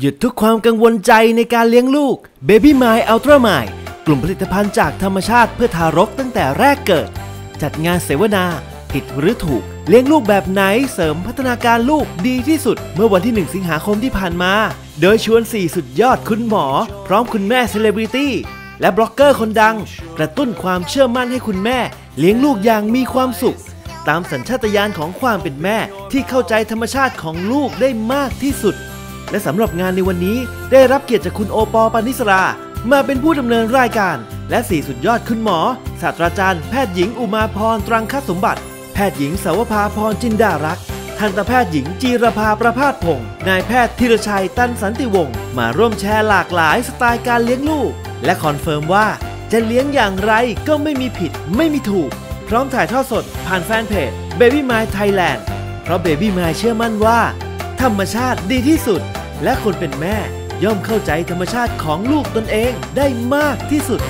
หยุดทุกความกังวลใจในการเลี้ยงลูก Baby m i Ultra m i กลุ่มผลิตภัณฑ์จากธรรมชาติเพื่อทารกตั้งแต่แรกเกิด จัดงานเสวนา ผิดหรือถูก เลี้ยงลูกแบบไหนเสริมพัฒนาการลูกดีที่สุด เมื่อวันที่ 1 สิงหาคมที่ผ่านมา โดยชวน 4 สุดยอดคุณหมอ พร้อมคุณแม่เซเลบริตี้และบล็อกเกอร์คนดัง กระตุ้นความเชื่อมั่นให้คุณแม่ เลี้ยงลูกอย่างมีความสุข ตามสัญชาตญาณของความเป็นแม่ที่เข้าใจธรรมชาติของลูกได้มากที่สุด และสำหรับงานในวันนี้ได้รับเกียรติจากคุณโอปอล์ปานิสรา มาเป็นผู้ดำเนินรายการ และสี่สุดยอดคุณหมอ ศาสตราจารย์แพทย์หญิงอุมาพรตรังคสมบัติ แพทย์หญิงสาวภาพรจินดารักษ์ทันตแพทย์หญิงจีรภาประพาสพงศ์นายแพทย์ธีรชัยตันสันติวงศ์มาร่วมแชร์หลากหลายสไตล์การเลี้ยงลูก และคอนเฟิร์มว่า จะเลี้ยงอย่างไรก็ไม่มีผิดไม่มีถูก พร้อมถ่ายทอดสดผ่านแฟนเพจ Baby My Thailand เพราะ Baby My เชื่อมั่นว่า ธรรมชาติดีที่สุด และคนเป็นแม่ย่อมเข้าใจธรรมชาติของลูกตนเองได้มากที่สุด